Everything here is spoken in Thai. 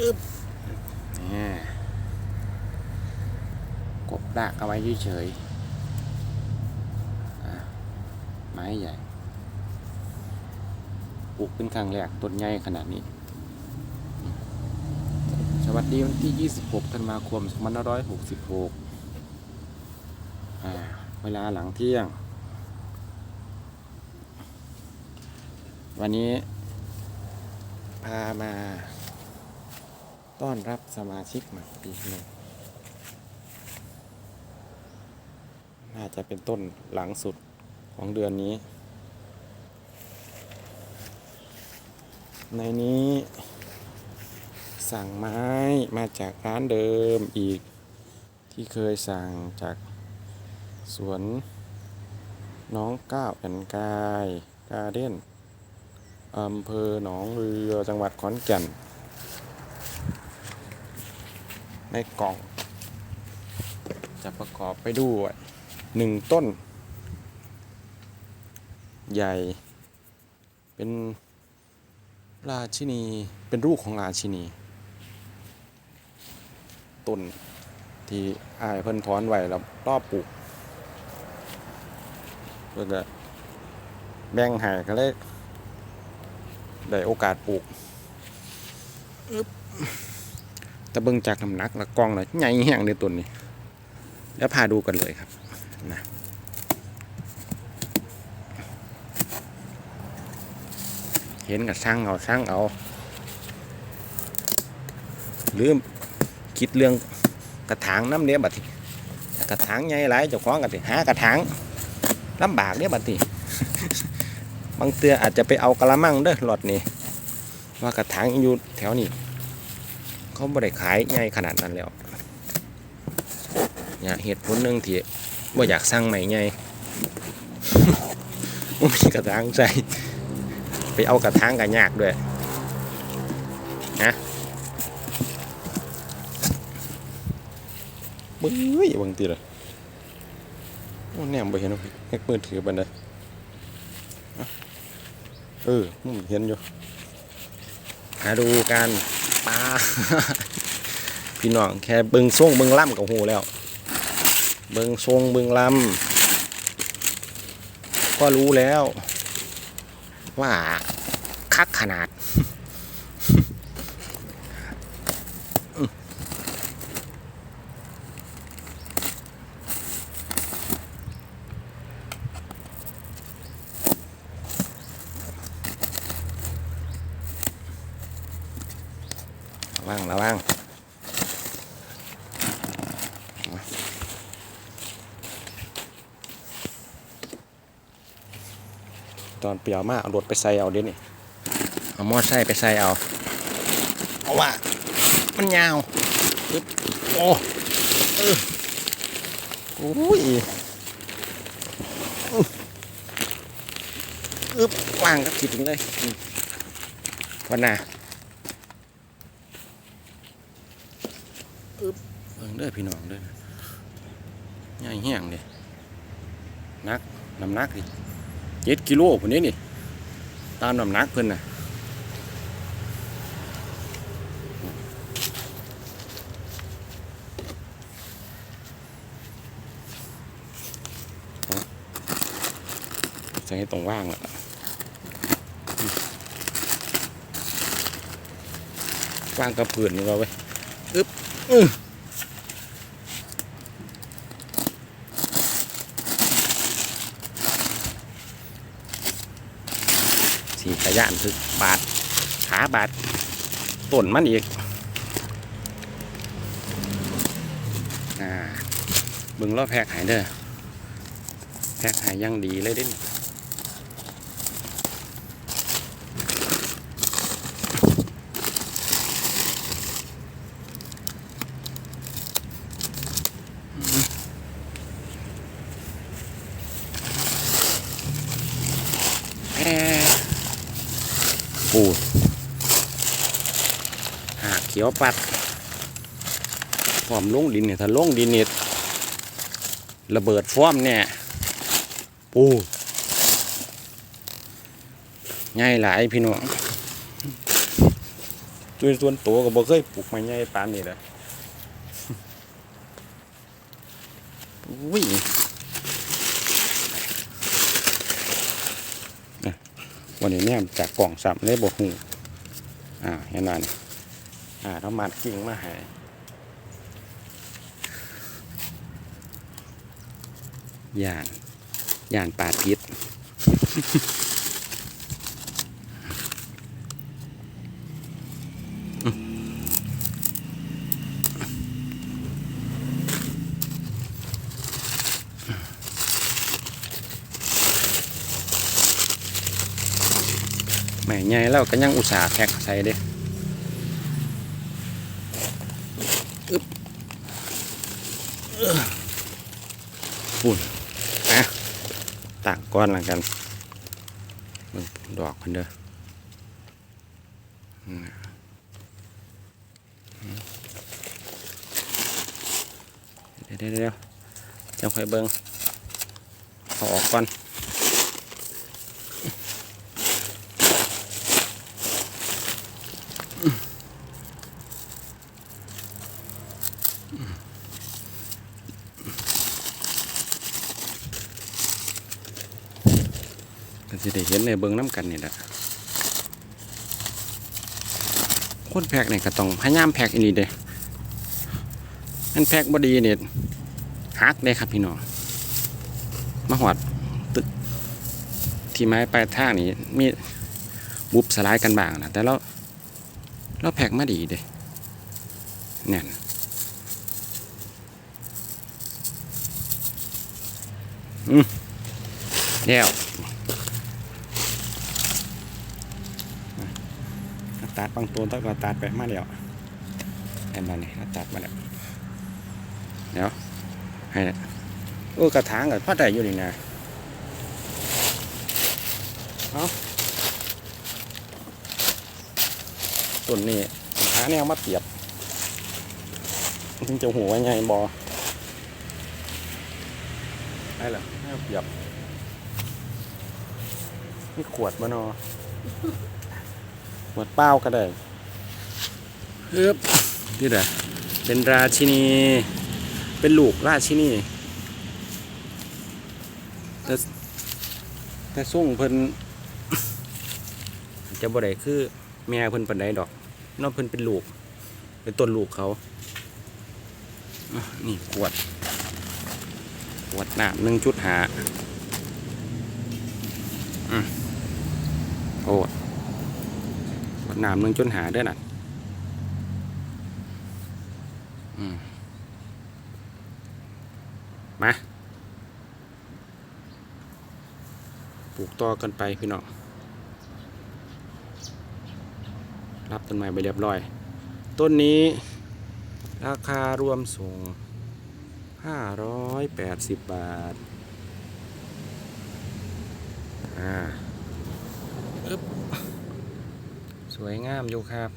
จึบนี่กบดากเอาไว้เฉยๆไม้ใหญ่ปลูกเป็นครั้งแรกต้นใหญ่ขนาดนี้ สวัสดีวันที่ 26 ธันวาคม 2566อ่าเวลาหลังเที่ยง วันนี้พามา ต้อนรับสมาชิกใหม่ปีหนึ่งน่าจะเป็นต้นหลังสุดของเดือนนี้ ในนี้สั่งไม้มาจากร้านเดิมอีก ที่เคยสั่งจากสวนน้องก้าวแอนกาย กาเด้นอำเภอหนองเรือจังหวัดขอนแก่น ในกล่อง จะประกอบไปด้วยหนึ่งต้น ใหญ่ เป็นราชินีเป็นลูกของราชินีต้นที่อายเพิ่นถอนไว้แล้วรอบปลูกเพื่อจะแบ่งหายก็เลยได้โอกาสปลูกอึ๊บ แต่เบิ่งจากน้ำหนักและกล้องเลยใหญ่แห้งในต้นนี้ แล้วพาดูกันเลยครับนะเห็นกับช่างเอาช่างเอาลืมคิดเรื่องกระถางน้ำเนี้ยบัดทีกระถางใหญ่หลายเจ้าของกันทีหากระถางลำบากเนี่ยบัดทีบางเตืออาจจะไปเอากระมังเด้อหลอดนี่ว่ากระถางอยู่แถวนี้ เขาไม่ได้ขายใหญ่ขนาดนั้นแล้วเนี่ยเหตุผลหนึ่งที่ว่าอยากสร้างใหม่ใหญ่บ่มีกระถางใส่ไปเอากระถางกันยากด้วยนะบึ้ยบางทีเลยโอ้แนมไปเห็นว่าเฮ็ดมือถือบันไดเออผมเห็นอยู่มาดูการ ปลาพี่น้องแค่เบิงทรงเบิงล่ำกับหูแล้ว เบิงทรงเบิงล่ำก็รู้แล้ว ว่าคักขนาด ระ วังระวังตอนเปรียวมากเอารถไปใส่เอาเดี๋ยวนี้เอามอไซค์ไปใส่เอาเอาว่า มันยาวอึ๊บโอ้เออโอ้ยอึ๊บอึ๊บวางกับจิตถึงเลยอืมวันน่ะ เบิ่งเด้อพี่น้องเด้อใหญ่แห้งเลยนักน้ำหนักดิเจ็ดกิโลพุ่นนี้นี่ ตามน้ำหนักเพิ่นน่ะใส่ให้ตรงว่างอะว่างกับพื้นนี่ก็ไว้อึ๊บอื้อ สีข ยานถึกบาดขาบาดต้นมันอีกอ่าบึงล้อแพกหายเด้อแพกหายยังดีเลยเด้นแอะปูดหากเขียวปัดฟอมลงดินเนี่ยถ้าลงดินเนี่ยระเบิดฟ้อมเนี่ยปูง่ายหลายพี่น้องโดยส่วนตัวก็บ่เคยปลูกไม้ใหญ่ปานนี้เลยอุ้ยอะวันนี้เนี่ยจากกล่องสับเลยบ่หูอ่าเห็นว่านี่ อ่าเรามัดกิ่งมาให้ย่านย่านปาดพิษแม่ใหญ่แล้วก็ยังอุตส่าห์แพ็กใส่เด้อึ๊บเอ้อ ปุ่นนะตากก้อนละกันเบิ่งดอกมันเด้อเดี๋ยวเดี๋ยวเดี๋ยวจะคอยเบิ้งเอาออกก่อน ก็จะได้เห็นในเบิ้งน้ำกันนี่แหละคนแพกเนี่ยก็ต้องพยายามแพกอีนี่เด้มันแพกบดีเนี่ยฮักได้ครับพี่น้องมาหอดตึกที่ไม้ปลายทางนี่มีบุบสลายกันบ้างนะแต่เราเราแพกมาดีเด้แน่นอืมแล้ว ตัดบางตัวต้องก็ตัดไปมาเดียวเห็นไหมนี่ตัดมาแล้วเดี๋ยวให้โอ้กระถางกับพ่อได้อยู่นี่นะเอาต้นนี้หาแนวมาเปียบถึงจะหัวไงบอได้เหรอแนวเปียบนี่ขวดมานอ หมดเป้าก็ได้เอ๊บนี่แหละเป็นราชินี เป็นลูกราชินีแต่แต่ส่งเพิ่นจะบ่ได้คือแม่เพิ่นปานใดดอกเนอกเพิ่นเป็นลูก เป็นต้นลูกเขาอะนี่ขวด ขวดน้ำหนึ่งจุดหาอืมโอ้ ขวดน้ำหนึ่งจนหาเด้น่ะมาปลูกต่อกันไปพี่น้องรับต้นไม้ไปเรียบร้อย ต้นนี้ ราคารวมส่ง 580 บาท อ่าอึ๊บ วยงามอยู่ครับ